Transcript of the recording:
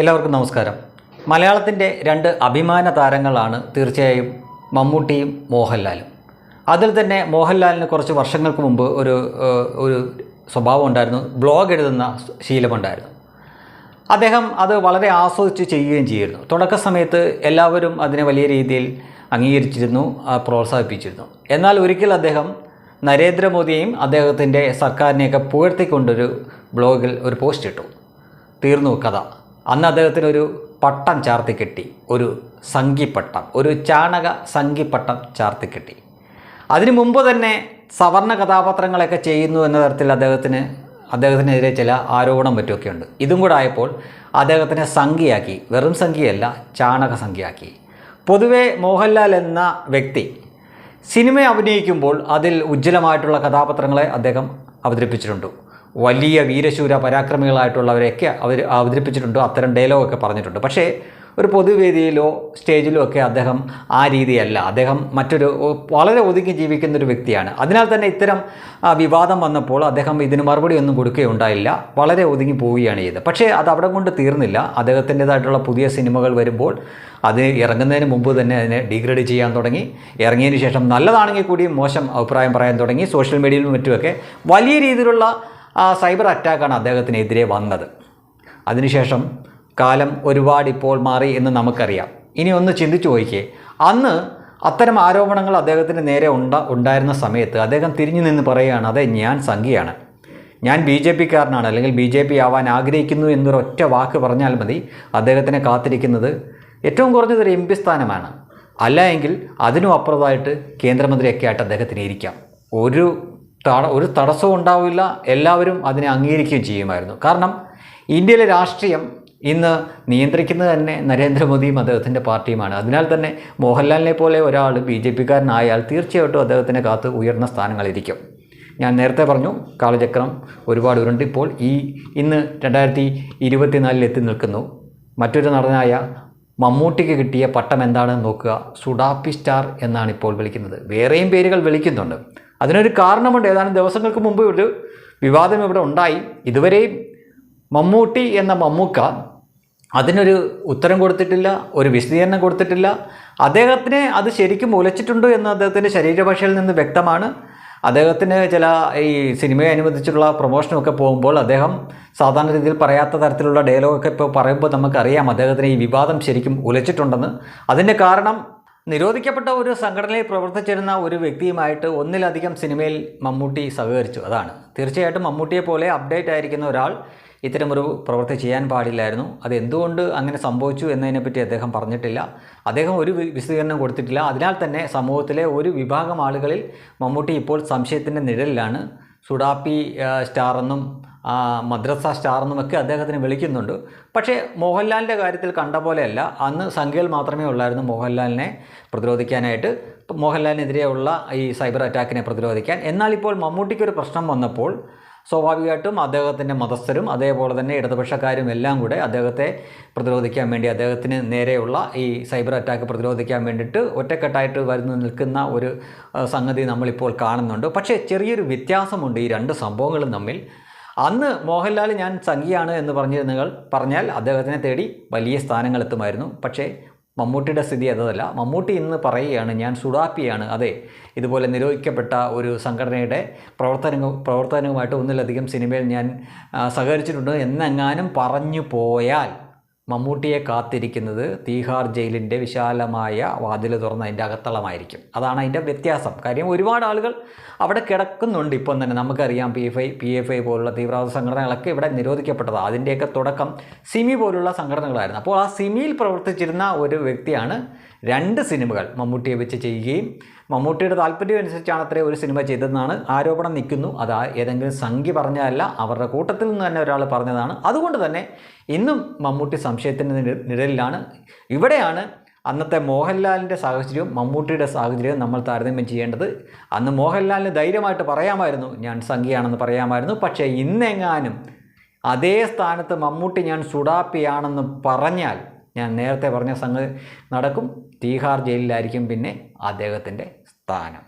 എല്ലാവർക്കും നമസ്കാരം. മലയാളത്തിന്റെ രണ്ട് അഭിമാന താരങ്ങളാണ് തീർച്ചയായും മമ്മൂട്ടിയും മോഹൻലാലും. അതിൽ തന്നെ മോഹൻലാലിന് കുറച്ച് വർഷങ്ങൾക്ക് മുമ്പ് ഒരു ഒരു സ്വഭാവം ഉണ്ടായിരുന്നു. ബ്ലോഗ് എഴുതുന്ന ശീലമുണ്ടായിരുന്നു. അദ്ദേഹം അത് വളരെ ആസ്വദിച്ച് ചെയ്യുകയും ചെയ്യുന്നു. തുടക്ക സമയത്ത് എല്ലാവരും അതിനെ വലിയ രീതിയിൽ അംഗീകരിച്ചിരുന്നു പ്രോത്സാഹിപ്പിച്ചിരുന്നു. എന്നാൽ ഒരിക്കൽ അദ്ദേഹം നരേന്ദ്രമോദിയെയും അദ്ദേഹത്തിന്റെ സർക്കാരിനെയൊക്കെ പുകഴ്ത്തിക്കൊണ്ടൊരു ബ്ലോഗിൽ ഒരു പോസ്റ്റ് ഇട്ടു. തീർന്നു കഥ. അന്ന് അദ്ദേഹത്തിന് ഒരു പട്ടം ചാർത്തിക്കെട്ടി ഒരു സംഘിപ്പട്ടം ഒരു ചാണക സംഘിപ്പട്ടം ചാർത്തി കെട്ടി. അതിനു മുമ്പ് തന്നെ സവർണ കഥാപാത്രങ്ങളൊക്കെ ചെയ്യുന്നു എന്ന തരത്തിൽ അദ്ദേഹത്തിന് അദ്ദേഹത്തിനെതിരെ ചില ആരോപണം പറ്റുമൊക്കെ ഉണ്ട്. ഇതും കൂടെ ആയപ്പോൾ അദ്ദേഹത്തിനെ സംഖ്യയാക്കി വെറും സംഖ്യയല്ല ചാണക സംഖ്യയാക്കി പൊതുവെ മോഹൻലാൽ എന്ന വ്യക്തി സിനിമ അഭിനയിക്കുമ്പോൾ അതിൽ ഉജ്ജ്വലമായിട്ടുള്ള കഥാപാത്രങ്ങളെ അദ്ദേഹം അവതരിപ്പിച്ചിട്ടുണ്ട്. വലിയ വീരശൂര പരാക്രമികളായിട്ടുള്ളവരെയൊക്കെ അവർ അവതരിപ്പിച്ചിട്ടുണ്ട്. അത്തരം ഡയലോഗൊക്കെ പറഞ്ഞിട്ടുണ്ട്. പക്ഷേ ഒരു പൊതുവേദിയിലോ സ്റ്റേജിലോ ഒക്കെ അദ്ദേഹം ആ രീതിയല്ല. അദ്ദേഹം മറ്റൊരു വളരെ ഒതുങ്ങി ജീവിക്കുന്ന ഒരു വ്യക്തിയാണ്. അതിനാൽ തന്നെ ഇത്തരം വിവാദം വന്നപ്പോൾ അദ്ദേഹം ഇതിന് മറുപടി ഒന്നും കൊടുക്കുകയുണ്ടായില്ല. വളരെ ഒതുങ്ങി പോവുകയാണ് ചെയ്തത്. പക്ഷേ അത് അവിടെ കൊണ്ട് തീർന്നില്ല. അദ്ദേഹത്തിന്റെതായിട്ടുള്ള പുതിയ സിനിമകൾ വരുമ്പോൾ അത് ഇറങ്ങുന്നതിന് മുമ്പ് തന്നെ അതിനെ ഡീഗ്രേഡ് ചെയ്യാൻ തുടങ്ങി. ഇറങ്ങിയതിന് ശേഷം നല്ലതാണെങ്കിൽ കൂടി മോശം അഭിപ്രായം പറയാൻ തുടങ്ങി. സോഷ്യൽ മീഡിയയിലും മറ്റുമൊക്കെ വലിയ രീതിയിലുള്ള സൈബർ അറ്റാക്കാണ് അദ്ദേഹത്തിനെതിരെ വന്നത്. അതിനുശേഷം കാലം ഒരുപാട് ഇപ്പോൾ മാറി എന്ന് നമുക്കറിയാം. ഇനി ഒന്ന് ചിന്തിച്ചു നോക്കിയേ. അന്ന് അത്തരം ആരോപണങ്ങൾ അദ്ദേഹത്തിന് നേരെ ഉണ്ട ഉണ്ടായിരുന്ന സമയത്ത് അദ്ദേഹം തിരിഞ്ഞു നിന്ന് പറയുകയാണ് അതെ ഞാൻ സംഖ്യയാണ് ഞാൻ ബി ജെ പിക്കാരനാണ്. അല്ലെങ്കിൽ ബി ജെ പി ആവാൻ ആഗ്രഹിക്കുന്നു എന്നൊരൊറ്റ വാക്ക് പറഞ്ഞാൽ മതി. അദ്ദേഹത്തിനെ കാത്തിരിക്കുന്നത് ഏറ്റവും കുറഞ്ഞത് ഒരു എം പി സ്ഥാനമാണ്. അല്ല എങ്കിൽ അതിനും അപ്പുറത്തായിട്ട് കേന്ദ്രമന്ത്രിയൊക്കെ ആയിട്ട് അദ്ദേഹത്തിന് ഇരിക്കാം. ഒരു ഒരു തടസ്സവും ഉണ്ടാവില്ല. എല്ലാവരും അതിനെ അംഗീകരിക്കുകയും ചെയ്യുമായിരുന്നു. കാരണം ഇന്ത്യയിലെ രാഷ്ട്രീയം ഇന്ന് നിയന്ത്രിക്കുന്നത് തന്നെ നരേന്ദ്രമോദിയും അദ്ദേഹത്തിന്റെ പാർട്ടിയുമാണ്. അതിനാൽ തന്നെ മോഹൻലാലിനെ പോലെ ഒരാൾ ബി ജെ പിക്കാരനായാൽ തീർച്ചയായിട്ടും അദ്ദേഹത്തിന്റെ കാത്ത് ഉയർന്ന സ്ഥാനങ്ങളിരിക്കും. ഞാൻ നേരത്തെ പറഞ്ഞു കാളചക്രം ഒരുപാട് ഉരുണ്ടിപ്പോൾ ഈ ഇന്ന് രണ്ടായിരത്തി ഇരുപത്തിനാലിൽ എത്തി നിൽക്കുന്നു. മറ്റൊരു നടനായ മമ്മൂട്ടിക്ക് കിട്ടിയ പട്ടം എന്താണെന്ന് നോക്കുക. സുഡാപ്പി സ്റ്റാർ എന്നാണ് ഇപ്പോൾ വിളിക്കുന്നത്. വേറെയും പേരുകൾ വിളിക്കുന്നുണ്ട്. അതിനൊരു കാരണമുണ്ട്. ഏതാനും ദിവസങ്ങൾക്ക് മുമ്പ് ഒരു വിവാദം ഇവിടെ ഉണ്ടായി. ഇതുവരെയും മമ്മൂട്ടി എന്ന മമ്മൂക്ക അതിനൊരു ഉത്തരം കൊടുത്തിട്ടില്ല ഒരു വിശദീകരണം കൊടുത്തിട്ടില്ല. അദ്ദേഹത്തിനെ അത് ശരിക്കും ഉലച്ചിട്ടുണ്ടോ എന്ന് അദ്ദേഹത്തിന്റെ ശരീരഭാഷയിൽ നിന്ന് വ്യക്തമാണ്. അദ്ദേഹത്തിന് ചില ഈ സിനിമയെ അനുബന്ധിച്ചുള്ള പ്രൊമോഷനൊക്കെ പോകുമ്പോൾ അദ്ദേഹം സാധാരണ രീതിയിൽ പറയാത്ത തരത്തിലുള്ള ഡയലോഗൊക്കെ ഇപ്പോൾ പറയുമ്പോൾ നമുക്കറിയാം അദ്ദേഹത്തിന് ഈ വിവാദം ശരിക്കും ഉലച്ചിട്ടുണ്ടെന്ന്. അതിന്റെ കാരണം നിരോധിക്കപ്പെട്ട ഒരു സംഘടനയിൽ പ്രവർത്തിച്ചിരുന്ന ഒരു വ്യക്തിയുമായിട്ട് ഒന്നിലധികം സിനിമയിൽ മമ്മൂട്ടി സഹകരിച്ചു. അതാണ്. തീർച്ചയായിട്ടും മമ്മൂട്ടിയെ പോലെ അപ്ഡേറ്റ് ആയിരിക്കുന്ന ഒരാൾ ഇത്തരമൊരു പ്രവൃത്തി ചെയ്യാൻ പാടില്ലായിരുന്നു. അത് എന്തുകൊണ്ട് അങ്ങനെ സംഭവിച്ചു എന്നതിനെപ്പറ്റി അദ്ദേഹം പറഞ്ഞിട്ടില്ല. അദ്ദേഹം ഒരു വിശദീകരണം കൊടുത്തിട്ടില്ല. അതിനാൽ തന്നെ സമൂഹത്തിലെ ഒരു വിഭാഗം ആളുകളിൽ മമ്മൂട്ടി ഇപ്പോൾ സംശയത്തിന്റെ നിഴലിലാണ്. സുഡാപ്പി സ്റ്റാർ എന്നും മദ്രസ സ്റ്റാർ എന്നുമൊക്കെ അദ്ദേഹത്തിന് വിളിക്കുന്നുണ്ട്. പക്ഷേ മോഹൻലാലിന്റെ കാര്യത്തിൽ കണ്ട പോലെയല്ല. അന്ന് സംഖ്യയിൽ മാത്രമേ ഉള്ളായിരുന്നു മോഹൻലാലിനെ പ്രതിരോധിക്കാനായിട്ട്. മോഹൻലാലിനെതിരെയുള്ള ഈ സൈബർ അറ്റാക്കിനെ പ്രതിരോധിക്കാൻ. എന്നാൽ ഇപ്പോൾ മമ്മൂട്ടിക്കൊരു പ്രശ്നം വന്നപ്പോൾ സ്വാഭാവികമായിട്ടും അദ്ദേഹത്തിന്റെ മതസ്ഥരും അതേപോലെ തന്നെ ഇടതുപക്ഷക്കാരും എല്ലാം കൂടെ അദ്ദേഹത്തെ പ്രതിരോധിക്കാൻ വേണ്ടി അദ്ദേഹത്തിന് നേരെയുള്ള ഈ സൈബർ അറ്റാക്ക് പ്രതിരോധിക്കാൻ വേണ്ടിയിട്ട് ഒറ്റക്കെട്ടായിട്ട് വരുന്നു നിൽക്കുന്ന ഒരു സംഗതി നമ്മളിപ്പോൾ കാണുന്നുണ്ട്. പക്ഷേ ചെറിയൊരു വ്യത്യാസമുണ്ട് ഈ രണ്ട് സംഭവങ്ങളും തമ്മിൽ. അന്ന് മോഹൻലാൽ ഞാൻ സംഖ്യയാണ് എന്ന് പറഞ്ഞിരുന്ന പറഞ്ഞാൽ അദ്ദേഹത്തിനെ തേടി വലിയ സ്ഥാനങ്ങൾ എത്തുമായിരുന്നു പക്ഷേ മമ്മൂട്ടിയുടെ സ്ഥിതി അതല്ല. മമ്മൂട്ടി ഇന്ന് പറയുകയാണ് ഞാൻ സുഡാപ്പിയാണ്. അതെ ഇതുപോലെ നിരോധിക്കപ്പെട്ട ഒരു സംഘടനയുടെ പ്രവർത്തന പ്രവർത്തനവുമായിട്ട് ഒന്നിലധികം സിനിമയിൽ ഞാൻ സഹകരിച്ചിട്ടുണ്ട്. എന്നെങ്ങാനും പറഞ്ഞു പോയാൽ മമ്മൂട്ടിയെ കാത്തിരിക്കുന്നത് തീഹാർ ജയിലിന്റെ വിശാലമായ വാതിൽ തുറന്ന് അതിന്റെ അകത്തളമായിരിക്കും. അതാണ് അതിന്റെ വ്യത്യാസം. കാര്യം ഒരുപാട് ആളുകൾ അവിടെ കിടക്കുന്നുണ്ട്. ഇപ്പം തന്നെ നമുക്കറിയാം P F I P F I പോലുള്ള തീവ്രവാദ സംഘടനകളൊക്കെ ഇവിടെ നിരോധിക്കപ്പെട്ടതാണ് അതിന്റെയൊക്കെ തുടക്കം സിമി പോലുള്ള സംഘടനകളായിരുന്നു. അപ്പോൾ ആ സിമിയിൽ പ്രവർത്തിച്ചിരുന്ന ഒരു വ്യക്തിയാണ് രണ്ട് സിനിമകൾ മമ്മൂട്ടിയെ വെച്ച് ചെയ്യുകയും മമ്മൂട്ടിയുടെ താല്പര്യം അനുസരിച്ചാണ് അത്രേ ഒരു സിനിമ ചെയ്തതെന്നാണ് ആരോപണം നിൽക്കുന്നു. അത് ഏതെങ്കിലും സംഖ്യ പറഞ്ഞതല്ല അവരുടെ കൂട്ടത്തിൽ നിന്ന് തന്നെ ഒരാൾ പറഞ്ഞതാണ്. അതുകൊണ്ട് തന്നെ ഇന്നും മമ്മൂട്ടി സംശയത്തിന്റെ നിഴലിലാണ്. ഇവിടെയാണ് അന്നത്തെ മോഹൻലാലിന്റെ സാഹചര്യവും മമ്മൂട്ടിയുടെ സാഹചര്യവും നമ്മൾ താരതമ്യം ചെയ്യേണ്ടത്. അന്ന് മോഹൻലാലിന് ധൈര്യമായിട്ട് പറയാമായിരുന്നു ഞാൻ സംഖ്യയാണെന്ന് പറയാമായിരുന്നു. പക്ഷേ ഇന്നെങ്ങാനും അതേ സ്ഥാനത്ത് മമ്മൂട്ടി ഞാൻ സുഡാപ്പിയാണെന്ന് പറഞ്ഞാൽ ഞാൻ നേരത്തെ പറഞ്ഞ സംഗതി നടക്കും. തീഹാർ ജയിലിലായിരിക്കും പിന്നെ അദ്ദേഹത്തിന്റെ സ്ഥാനം.